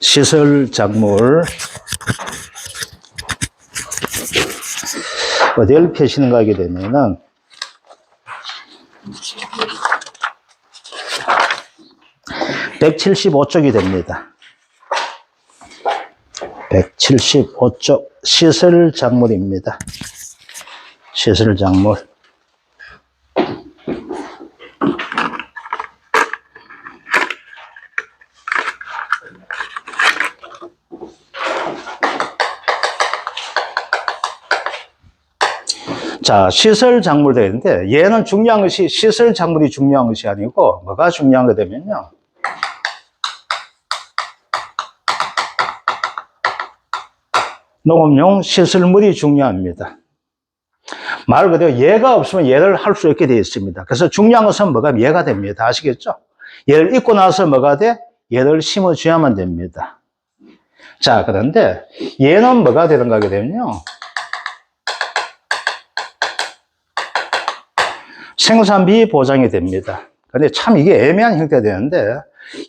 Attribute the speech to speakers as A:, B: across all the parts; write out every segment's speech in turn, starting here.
A: 시설 작물. 어디를 펴시는가 하게 되면은 (175쪽이) 됩니다. (175쪽) 시설 작물입니다. 시설 작물 자, 시설 작물 되는데 얘는 중요한 것이 시설 작물이 중요한 것이 아니고 뭐가 중요한 거 되면요. 농업용 시설물이 중요합니다. 말 그대로 얘가 없으면 얘를 할수 없게 되어 있습니다. 그래서 중요한 것은 뭐가 얘가 됩니다. 아시겠죠? 얘를 입고 나서 뭐가 돼? 얘를 심어줘야만 됩니다. 자, 그런데 얘는 뭐가 되는가 하게 되면요. 생산비 보장이 됩니다. 근데 참 이게 애매한 형태가 되는데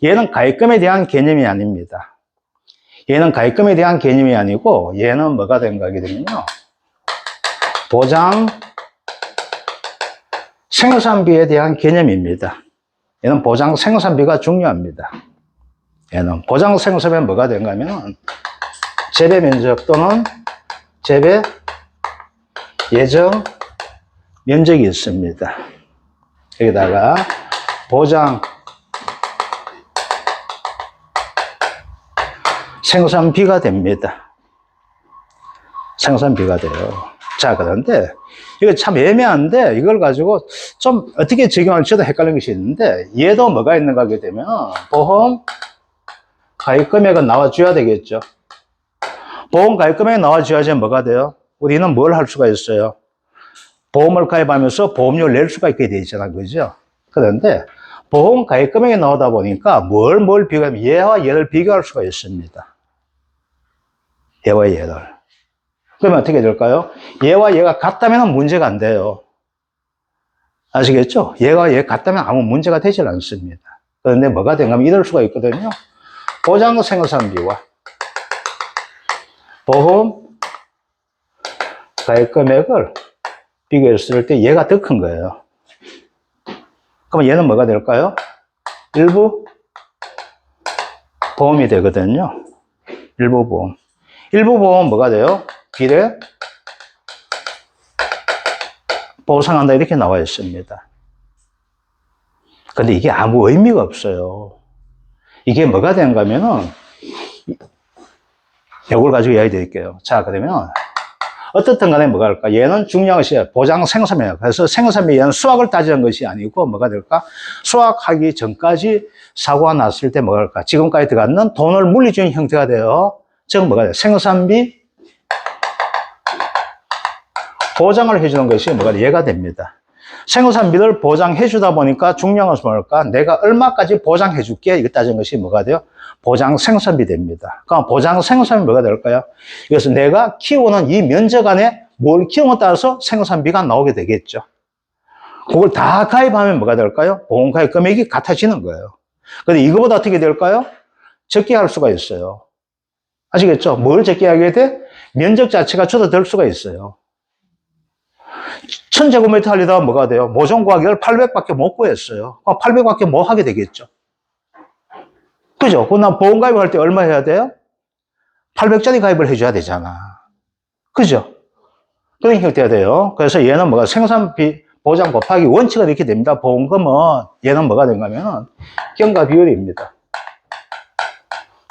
A: 얘는 가입금에 대한 개념이 아닙니다. 얘는 가입금에 대한 개념이 아니고 얘는 뭐가 된가 하게 되면요. 보장 생산비에 대한 개념입니다. 얘는 보장 생산비가 중요합니다. 얘는 보장 생산비는 뭐가 된가 하면 재배 면적 또는 재배 예정 면적이 있습니다. 여기다가 보장 생산비가 됩니다. 생산비가 돼요. 자, 그런데 이거 참 애매한데 이걸 가지고 좀 어떻게 적용할지 도 헷갈리는 것이 있는데 얘도 뭐가 있는가 하게 되면 보험 가입 금액은 나와줘야 되겠죠. 보험 가입 금액이 나와줘야지 뭐가 돼요? 우리는 뭘 할 수가 있어요? 보험을 가입하면서 보험료를 낼 수가 있게 돼 있잖아. 그죠? 그런데 보험 가입 금액이 나오다 보니까 뭘, 뭘 비교하면 얘와 얘를 비교할 수가 있습니다. 얘와 얘를. 그러면 어떻게 될까요? 얘와 얘가 같다면 문제가 안 돼요. 아시겠죠? 얘가 얘 같다면 아무 문제가 되질 않습니다. 그런데 뭐가 된가 하면 이럴 수가 있거든요. 보장 생산비와 보험 가입 금액을 비교했을 때 얘가 더 큰 거예요. 그럼 얘는 뭐가 될까요? 일부 보험이 되거든요. 일부 보험. 일부 보험 뭐가 돼요? 비례 보상한다 이렇게 나와 있습니다. 근데 이게 아무 의미가 없어요. 이게 뭐가 되는가 하면은 이걸 가지고 이야기 드릴게요. 자, 그러면 어떻든 간에 뭐가 될까? 얘는 중요한 것이 보장 생산이에요. 그래서 생산비 얘는 수확을 따지는 것이 아니고 뭐가 될까? 수확하기 전까지 사고가 났을 때 뭐가 될까? 지금까지 들어갔는 돈을 물리주는 형태가 돼요. 즉 뭐가 돼요? 생산비 보장을 해주는 것이 뭐가? 얘가 됩니다. 생산비를 보장해 주다 보니까 것은 뭘까? 내가 얼마까지 보장해 줄게? 이거 따지는 것이 뭐가 돼요? 보장 생산비 됩니다. 그럼 보장 생산비 뭐가 될까요? 이것은 내가 키우는 이 면적 안에 뭘 키우는 따라서 생산비가 나오게 되겠죠. 그걸 다 가입하면 뭐가 될까요? 보험 가입 금액이 같아지는 거예요. 근데 이거보다 어떻게 될까요? 적게 할 수가 있어요. 아시겠죠? 뭘 적게 하게 돼? 면적 자체가 줄어들 수가 있어요. 1000제곱미터 하려다가 뭐가 돼요? 모종 가격을 800밖에 못 구했어요. 800밖에 못 하게 되겠죠. 그죠? 그나 보험 가입 할 때 얼마 해야 돼요? 800짜리 가입을 해줘야 되잖아. 그죠? 그런 형태가 돼요. 그래서 얘는 뭐가 생산비 보장 곱하기 원칙은 이렇게 됩니다. 보험금은 얘는 뭐가 된가 하면 경과 비율입니다.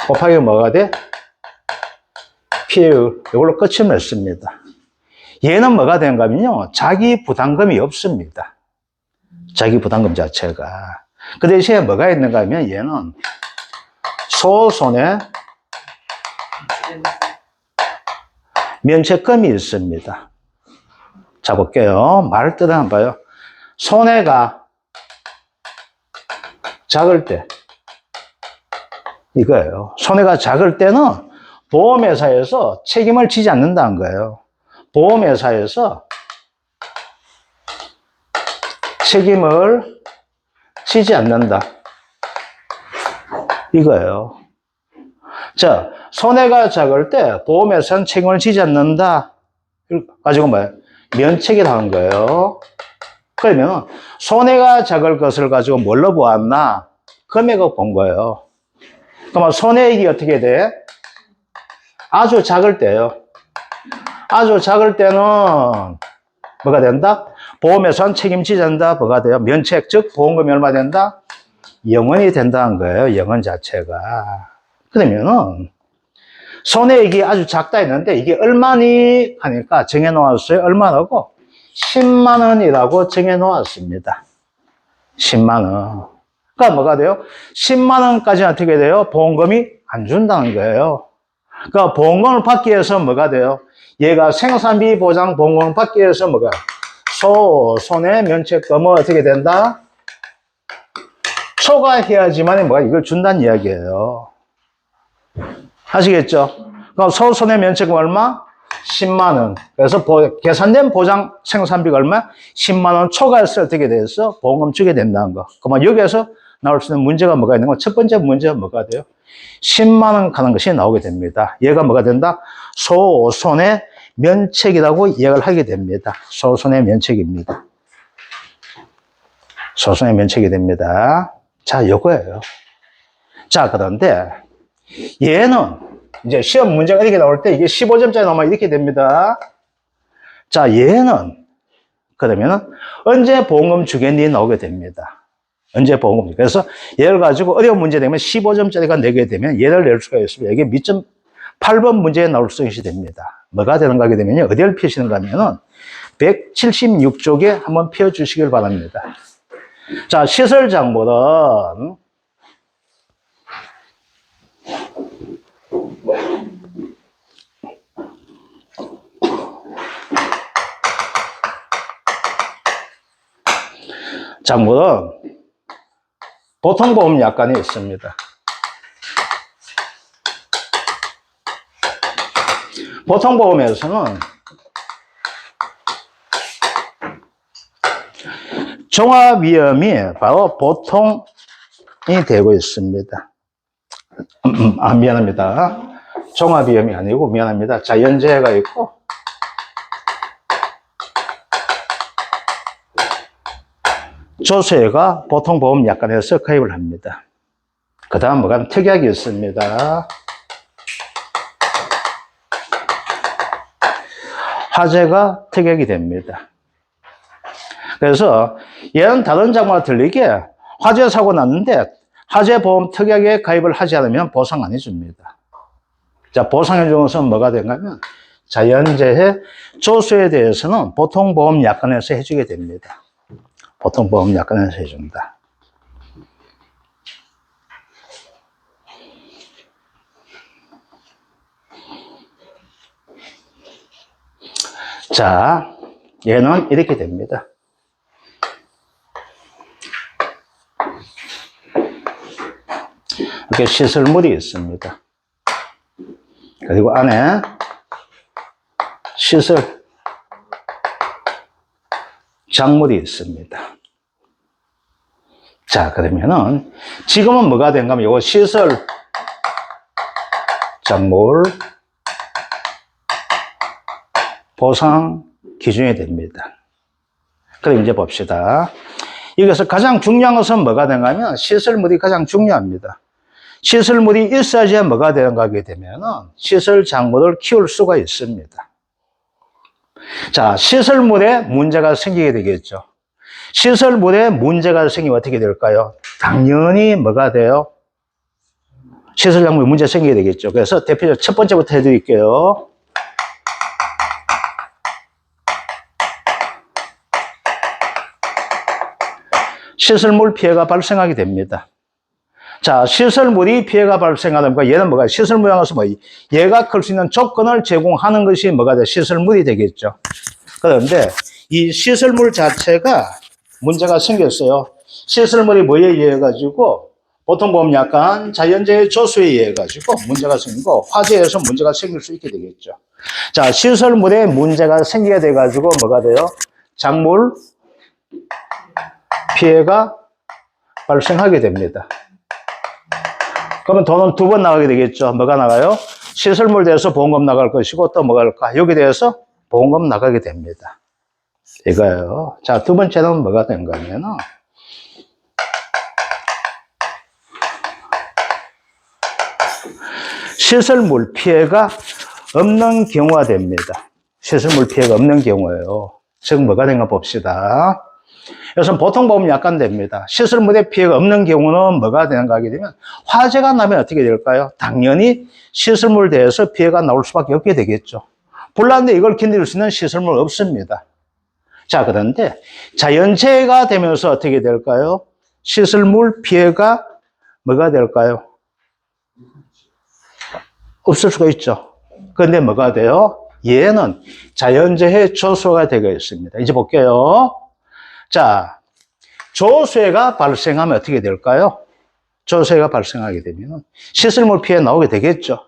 A: 곱하기 뭐가 돼? 피해율. 이걸로 끝을 맺습니다. 얘는 뭐가 되는가 하면요. 자기 부담금이 없습니다. 자기 부담금 자체가. 그 대신에 뭐가 있는가 하면 얘는 소손에 면책금이 있습니다. 자, 볼게요. 말을 뜻 한번 봐요. 손해가 작을 때, 이거예요. 손해가 작을 때는 보험회사에서 책임을 지지 않는다는 거예요. 보험회사에서 책임을 지지 않는다. 이거예요. 자, 손해가 작을 때 보험회사는 책임을 지지 않는다. 가지고 뭐예요? 면책이라 하는 거예요. 그러면 손해가 작을 것을 가지고 뭘로 보았나? 금액을 본 거예요. 그러면 손해액이 어떻게 돼? 아주 작을 때요. 아주 작을 때는 뭐가 된다? 보험회사는 책임지지 않는다. 뭐가 돼요? 면책, 즉 보험금이 얼마 된다? 영원이 된다는 거예요. 영원 자체가. 그러면은 손해액이 아주 작다 했는데 이게 얼마니 하니까 정해 놓았어요. 얼마라고? 10만 원이라고 정해 놓았습니다. 10만 원. 그러니까 뭐가 돼요? 10만 원까지는 어떻게 돼요? 보험금이 안 준다는 거예요. 그러니까 보험금을 받기 위해서 뭐가 돼요? 얘가 생산비 보장 받기 위해서 뭐가 소, 손해 면책금은 어떻게 된다? 초과해야지만 뭐가 이걸 준다는 이야기예요. 아시겠죠? 그럼 소 손해 면책금 얼마? 10만 원. 그래서 보- 계산된 보장 생산비가 얼마? 10만 원 초과해서 어떻게 돼서 보험금 주게 된다는 거. 그러면 여기에서 나올 수 있는 문제가 뭐가 있는 거? 첫 번째 문제가 뭐가 돼요? 10만 원 가는 것이 나오게 됩니다. 얘가 뭐가 된다? 소손해 면책이라고 이야기를 하게 됩니다. 소손해 면책입니다. 소손해 면책이 됩니다. 자, 요거예요. 자, 그런데 얘는 이제 시험 문제가 이렇게 나올 때 이게 15점짜리 나오면 이렇게 됩니다. 자, 얘는 그러면은 언제 보험금 주겠니 나오게 됩니다. 언제 보험금. 그래서 얘를 가지고 어려운 문제 되면 15점짜리가 내게 되면 얘를 낼 수가 있습니다. 이게 밑점 8번 문제에 나올 수 있게 됩니다. 뭐가 되는가 하게 되면요. 어디를 펴시는가 하면은 176쪽에 한번 펴 주시길 바랍니다. 자, 시설 장보는 장보는 보통 보험 약관이 있습니다. 보통 보험에서는 종합 위험이 바로 보통이 되고 있습니다. 음, 음, 아, 미안합니다. 종합 위험이 아니고 미안합니다. 자연재해가 있고 조세가 보통 보험 약관에서 가입을 합니다. 그 다음 뭐가 특약이 있습니다. 화재가 특약이 됩니다. 그래서 얘는 다른 장과 틀리게 화재 사고 났는데 화재 보험 특약에 가입을 하지 않으면 보상 안 해줍니다. 자, 보상해 주는 것은 뭐가 된가면 자연재해 조수에 대해서는 보통 보험 약관에서 해주게 됩니다. 보통 보험 약관에서 해준다. 자, 얘는 이렇게 됩니다. 이렇게 시설물이 있습니다. 그리고 안에 시설 작물이 있습니다. 자, 그러면은 지금은 뭐가 된가 하면 요거 시설 작물 보상 기준이 됩니다. 그럼 이제 봅시다. 여기서 가장 중요한 것은 뭐가 하면 시설물이 가장 중요합니다. 시설물이 있어야지 뭐가 되는가 하게 되면은 시설 작물을 키울 수가 있습니다. 자, 시설물에 문제가 생기게 되겠죠. 시설물에 문제가 생기면 어떻게 될까요? 당연히 뭐가 돼요? 시설 작물에 문제 생기게 되겠죠. 그래서 대표적 첫 번째부터 해드릴게요. 시설물 피해가 발생하게 됩니다. 자, 시설물이 피해가 발생하는 거, 얘는 뭐가, 시설물이 나서 뭐, 얘가 클 수 있는 조건을 제공하는 것이 뭐가 돼? 시설물이 되겠죠. 그런데 이 시설물 자체가 문제가 생겼어요. 시설물이 뭐에 의해 가지고 보통 보면 약간 자연재해 조수에 의해 가지고 문제가 생기고 화재에서 문제가 생길 수 있게 되겠죠. 자, 시설물에 문제가 생기게 돼 가지고 뭐가 돼요? 작물 피해가 발생하게 됩니다. 그러면 돈은 두 번 나가게 되겠죠. 뭐가 나가요? 시설물 대해서 보험금 나갈 것이고 또 뭐가 갈까? 여기 대해서 보험금 나가게 됩니다. 이거요. 자, 두 번째는 뭐가 된 거냐면은 시설물 피해가 없는 경우가 됩니다. 시설물 피해가 없는 경우예요. 즉 뭐가 된가 봅시다. 그래서 보통 보면 약간 됩니다. 시설물에 피해가 없는 경우는 뭐가 되는가 하게 되면 화재가 나면 어떻게 될까요? 당연히 시설물 대해서 피해가 나올 수밖에 없게 되겠죠. 불났는데 이걸 견딜 수 있는 시설물 없습니다. 자, 그런데 자연재해가 되면서 어떻게 될까요? 시설물 피해가 뭐가 될까요? 없을 수가 있죠. 그런데 뭐가 돼요? 얘는 자연재해 조소가 되어 있습니다. 이제 볼게요. 자, 조수해가 발생하면 어떻게 될까요? 조수해가 발생하게 되면 시설물 피해 나오게 되겠죠.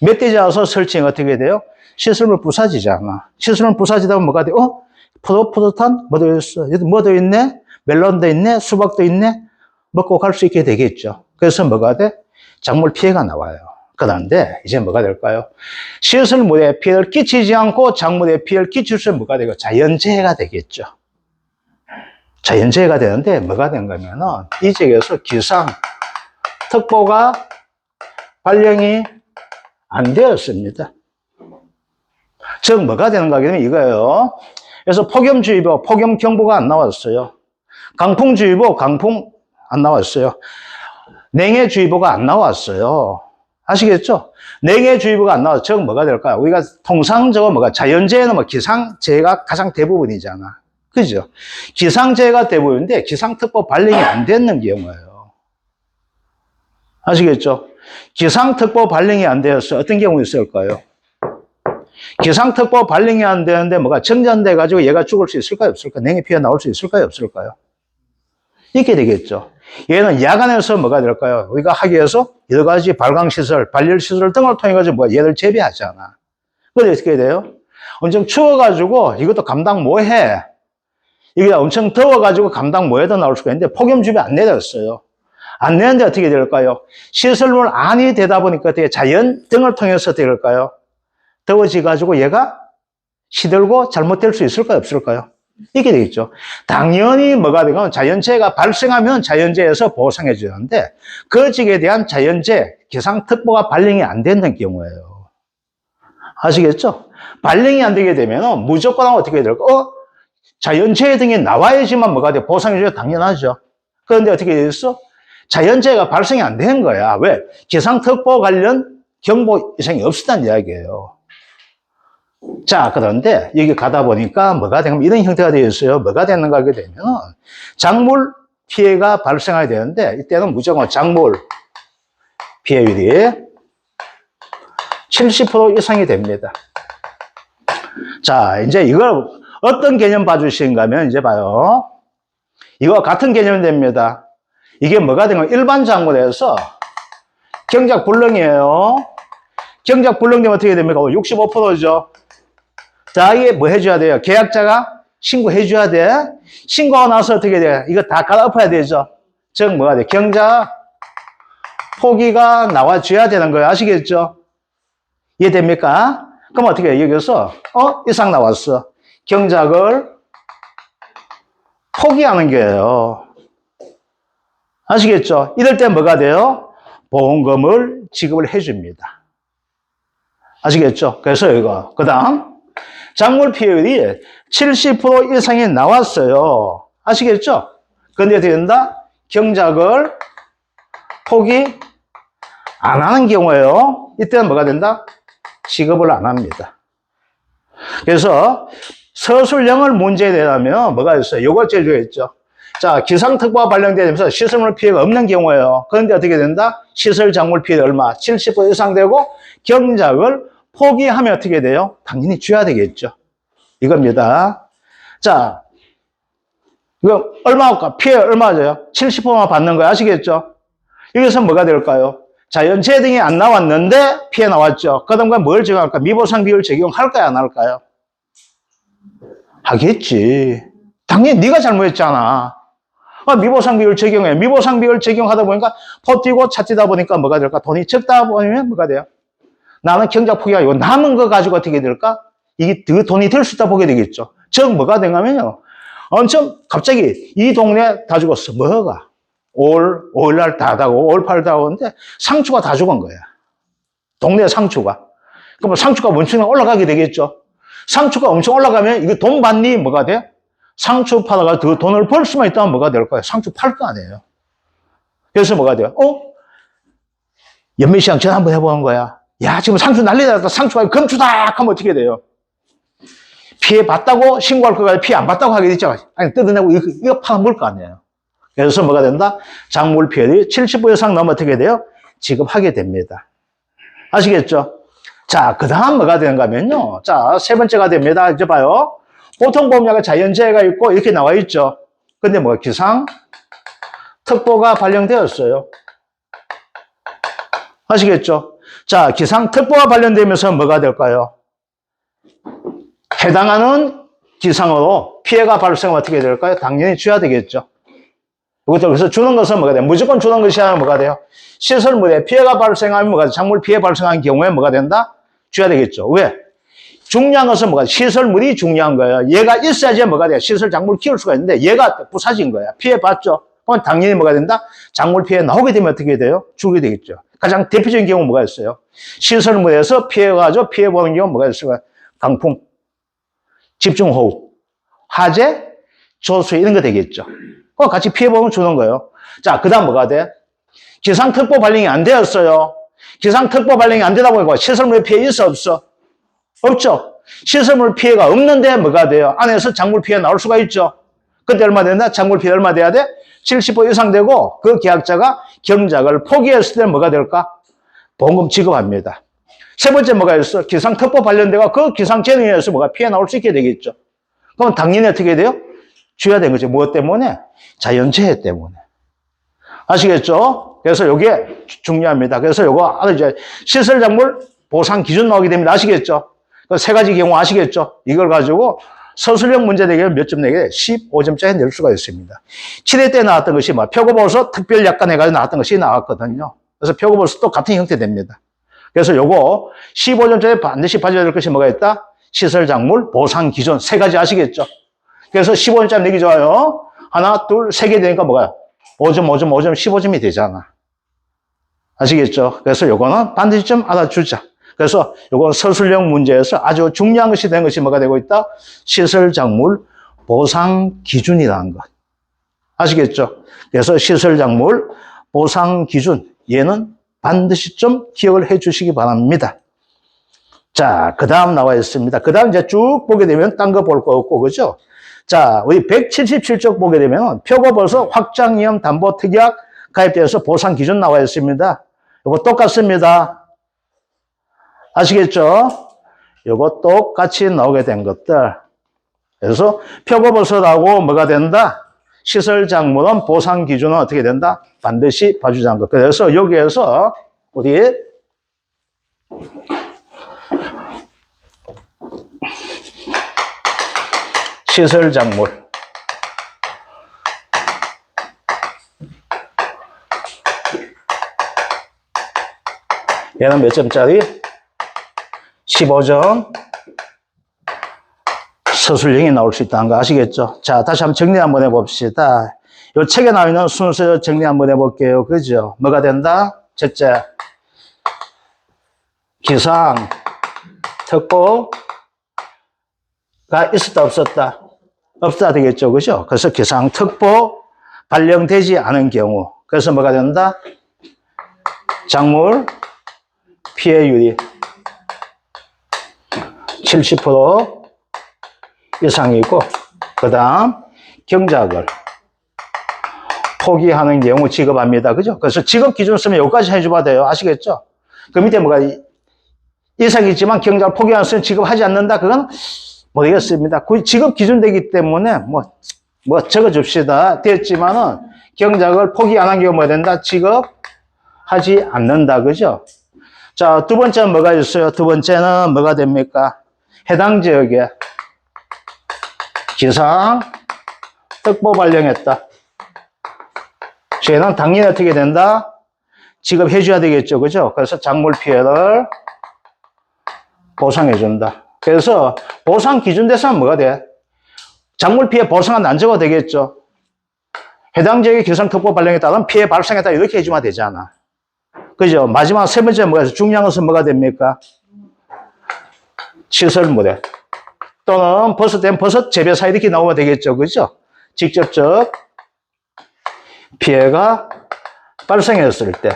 A: 멧돼지 와서 설치면 어떻게 돼요? 시설물 부사지잖아. 시설물 부사지다 보면 뭐가 돼? 어? 포도 포도탄? 뭐도 있어? 뭐도 있네? 멜론도 있네? 수박도 있네? 먹고 갈 수 있게 되겠죠. 그래서 뭐가 돼? 작물 피해가 나와요. 그런데 이제 뭐가 될까요? 시설물에 피해를 끼치지 않고 작물에 피해를 끼칠 수 뭐가 되고 자연재해가 되겠죠. 자연재해가 되는데 뭐가 된 거면은 이 지역에서 기상 특보가 발령이 안 되었습니다. 즉 뭐가 되는가 하면 이거예요. 그래서 폭염주의보, 폭염경보가 안 나왔어요. 강풍주의보, 강풍 안 나왔어요. 냉해주의보가 안 나왔어요. 아시겠죠? 냉해주의보가 안 나와서 즉 뭐가 될까요? 우리가 통상적으로 뭐가 자연재해는 뭐 기상재해가 가장 대부분이잖아. 그죠? 기상재해가 대부분인데 기상특보 발령이 안 되는 경우예요. 아시겠죠? 기상특보 발령이 안 되어서 어떤 경우 있을까요? 기상특보 발령이 안 되는데 뭐가 정전돼 가지고 얘가 죽을 수 있을까요? 없을까요? 냉해 피해 나올 수 있을까요? 없을까요? 이렇게 되겠죠. 얘는 야간에서 뭐가 될까요? 우리가 하기 위해서 여러 가지 발광시설, 발열시설 등을 통해 가지고 뭐 얘를 재배하잖아. 그래 어떻게 돼요? 엄청 추워가지고 이것도 감당 뭐해? 이게 엄청 더워가지고 감당 뭐해도 나올 수가 있는데 폭염주의 안 내렸어요. 안 내는데 어떻게 될까요? 시설물 안이 되다 보니까 어떻게 자연 등을 통해서 어떻게 될까요? 더워져가지고 얘가 시들고 잘못될 수 있을까요? 없을까요? 이게 되겠죠. 당연히 뭐가 되건 자연재해가 발생하면 자연재해에서 보상해 주는데 그 지역에 대한 자연재해 기상특보가 발령이 안 되는 경우예요. 아시겠죠? 발령이 안 되게 되면 무조건 어떻게 될까? 어? 자연재해 등이 나와야지만 뭐가 돼? 보상해 줘야 당연하죠. 그런데 어떻게 됐어? 자연재해가 발생이 안 되는 거야. 왜? 기상특보 관련 경보 이상이 없었다는 이야기예요. 자, 그런데 여기 가다 보니까 뭐가 되면 이런 형태가 되어 있어요. 뭐가 되는가 하게 되면 작물 피해가 발생하게 되는데 이때는 무조건 작물 피해율이 70% 이상이 됩니다. 자, 이제 이걸 어떤 개념 봐주시는가 하면 이제 봐요. 이거 같은 개념이 됩니다. 이게 뭐가 되면 일반 작물에서 경작 불능이에요. 경작 불능 되면 어떻게 됩니까? 65%죠. 자, 이게 뭐 해줘야 돼요? 계약자가 신고해줘야 돼. 신고하고 나서 어떻게 돼? 이거 다 갈아엎어야 되죠. 즉, 뭐가 돼? 경자 포기가 나와줘야 되는 거예요. 아시겠죠? 이해됩니까? 그럼 어떻게 해? 여기서, 어? 이상 나왔어. 경작을 포기하는 거예요. 아시겠죠? 이럴 때 뭐가 돼요? 보험금을 지급을 해줍니다. 아시겠죠? 그래서 이거. 그 다음, 작물 피해율이 70% 이상이 나왔어요. 아시겠죠? 근데 된다? 경작을 포기 안 하는 경우에요. 이때는 뭐가 된다? 지급을 안 합니다. 그래서 서술령을 문제에 대하면 뭐가 있어요? 요걸 제조했죠. 자, 기상특보가 발령되면서 시설물 피해가 없는 경우에요. 그런데 어떻게 된다? 시설 작물 피해 얼마? 70% 이상 되고 경작을 포기하면 어떻게 돼요? 당연히 줘야 되겠죠. 이겁니다. 자, 이거 얼마일까? 피해 얼마죠? 70%만 받는 거야. 아시겠죠? 여기서 뭐가 될까요? 자연재해 등이 안 나왔는데 피해 나왔죠. 그 다음 뭘 적용할까? 미보상 비율 적용할까요? 안 할까요? 하겠지. 당연히 네가 잘못했잖아. 아, 미보상 비율 적용해. 미보상 비율 적용하다 보니까 버티고 찾지다 보니까 뭐가 될까? 돈이 적다 보면 뭐가 돼요? 나는 경작 포기하고 남은 거 가지고 어떻게 될까? 이게 그 돈이 될 수 있다 보게 되겠죠. 즉 뭐가 되냐면요. 엄청 갑자기 이 동네 다 죽었어. 뭐가? 올, 올날 다 다고, 올팔 다 오는데 상추가 다 죽은 거야. 동네 상추가. 그럼 상추가 엄청 올라가게 되겠죠. 상추가 엄청 올라가면 이거 돈 받니? 뭐가 돼? 상추 팔아가 그 돈을 벌 수만 있다면 뭐가 될 거예요? 상추 팔 거 아니에요. 그래서 뭐가 돼요? 어? 연매시장 전화 한번 해보는 거야. 야, 지금 상추 난리 났다. 상추가 금추다! 하면 어떻게 돼요? 피해 봤다고 신고할 거가 피해 안 봤다고 하게 되죠. 아니, 뜯어내고 이거, 이거 파먹을 거 아니에요. 그래서 뭐가 된다? 작물 피해율이 70% 이상 넘어 어떻게 돼요? 지급하게 됩니다. 아시겠죠? 자, 그 다음 뭐가 되는가 하면요. 자, 세 번째가 됩니다. 이제 봐요. 보통 보험약은 자연재해가 있고 이렇게 나와 있죠. 근데 뭐 기상 특보가 발령되었어요. 아시겠죠? 자, 기상 특보가 발령되면서 뭐가 될까요? 해당하는 기상으로 피해가 발생하면 어떻게 될까요? 당연히 줘야 되겠죠. 이것도 그래서 주는 것은 뭐가 돼요? 무조건 주는 것이 아니라 뭐가 돼요? 시설물에 피해가 발생하면 뭐가 돼요? 작물 피해 발생한 경우에 뭐가 된다? 줘야 되겠죠. 왜? 중요한 것은 뭐가? 시설물이 중요한 거예요. 얘가 있어야지 뭐가 돼요? 시설 작물 키울 수가 있는데 얘가 부사진 거야. 피해 봤죠? 그럼 당연히 뭐가 된다? 작물 피해 나오게 되면 어떻게 돼요? 주게 되겠죠. 가장 대표적인 경우 뭐가 있어요? 시설물에서 피해가지고 피해 보는 경우 뭐가 있어요? 강풍, 집중호우, 화재, 조수 이런 거 되겠죠. 그거 같이 피해 보면 주는 거예요. 자, 그 다음 뭐가 돼? 기상특보 발령이 안 되었어요. 기상특보 발령이 안 되다 보니까 시설물 피해 있어, 없어? 없죠. 시설물 피해가 없는데 뭐가 돼요? 안에서 작물 피해 나올 수가 있죠. 그때 얼마 된다? 작물 피해 얼마 돼야 돼? 70% 이상 되고 그 계약자가 경작을 포기했을 때 뭐가 될까? 보험금 지급합니다. 세 번째 뭐가 있어? 기상특보 관련돼가 그 기상재능에서 뭐가 피해 나올 수 있게 되겠죠. 그럼 당연히 어떻게 돼요? 줘야 되는 거죠. 무엇 때문에? 자연재해 때문에. 아시겠죠? 그래서 이게 중요합니다. 그래서 아주 이제 시설 작물 보상 기준 나오게 됩니다. 아시겠죠? 그 세 가지 경우 아시겠죠? 이걸 가지고 서술형 문제 내게 몇점 내게 15점짜리 낼 수가 있습니다. 7회 때 나왔던 것이 뭐 표고보서 특별 약관 해가지고 나왔던 것이 나왔거든요. 그래서 또 같은 형태 됩니다. 그래서 요거 15점짜리 반드시 봐줘야 될 것이 뭐가 있다? 시설 작물 보상 기준 세 가지 아시겠죠? 그래서 15점짜리 내기 좋아요. 하나, 둘, 세 개 되니까 뭐가요? 5점, 5점, 5점, 15점이 되잖아. 아시겠죠? 그래서 요거는 반드시 좀 알아주자. 그래서 요건 서술형 문제에서 아주 중요한 것이 된 것이 뭐가 되고 있다? 시설 작물 보상 기준이라는 것. 아시겠죠? 그래서 시설 작물 보상 기준, 얘는 반드시 좀 기억을 해 주시기 바랍니다. 자, 그 다음 나와 있습니다. 그 다음 이제 쭉 보게 되면 딴 거 볼 거 없고, 그죠? 자, 우리 177쪽 보게 되면 표고버서 확장위험 담보 특약 가입되어서 보상 기준 나와 있습니다. 이거 똑같습니다. 아시겠죠? 이거 똑같이 나오게 된 것들. 그래서 표고버섯하고 뭐가 된다? 시설작물은 보상 기준은 어떻게 된다? 반드시 봐주자는 것. 그래서 여기에서 우리 시설 작물 얘는 몇 점짜리? 15점 서술형이 나올 수 있다는 거 아시겠죠? 자, 다시 한번 정리 한번 해봅시다. 이 책에 나와 있는 순서 정리 한번 해볼게요. 그죠? 뭐가 된다? 첫째, 기상, 특보가 있었다, 없었다? 없다 되겠죠. 그죠? 그래서 기상, 특보 발령되지 않은 경우. 그래서 뭐가 된다? 작물 피해율이 70% 이상이고, 그 다음 경작을 포기하는 경우 지급합니다. 그죠? 그래서 지급 기준 쓰면 여기까지 해줘야 돼요. 아시겠죠? 그 밑에 뭐가 이상이지만 경작을 포기하는 쓰면 지급하지 않는다. 그건 모르겠습니다. 그 지급 기준 되기 때문에 뭐, 뭐 적어줍시다. 됐지만은 경작을 포기 안 한 경우 뭐 된다? 지급하지 않는다. 그죠? 자, 두 번째는 뭐가 있어요? 두 번째는 뭐가 됩니까? 해당 지역에 기상 특보 발령했다. 쟤는 당연히 어떻게 된다? 지급해줘야 되겠죠. 그죠? 그래서 작물 피해를 보상해준다. 그래서 보상 기준 대상은 뭐가 돼? 작물 피해 보상은 난제가 되겠죠. 해당 지역의 기상 특보 발령에 따른 피해 발생했다 이렇게 해주면 되잖아. 그죠? 마지막 세 번째 뭐가? 중요한 것은 뭐가 됩니까? 시설 모델. 또는 버섯된 버섯 재배사 이렇게 나오면 되겠죠. 그죠? 직접적 피해가 발생했을 때,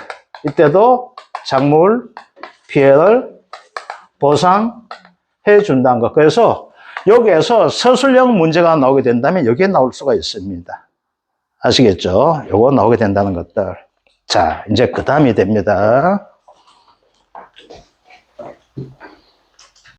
A: 이때도 작물 피해를 보상해 준다는 것. 그래서 여기에서 서술형 문제가 나오게 된다면 여기에 나올 수가 있습니다. 아시겠죠? 요거 나오게 된다는 것들. 자, 이제 그 다음이 됩니다.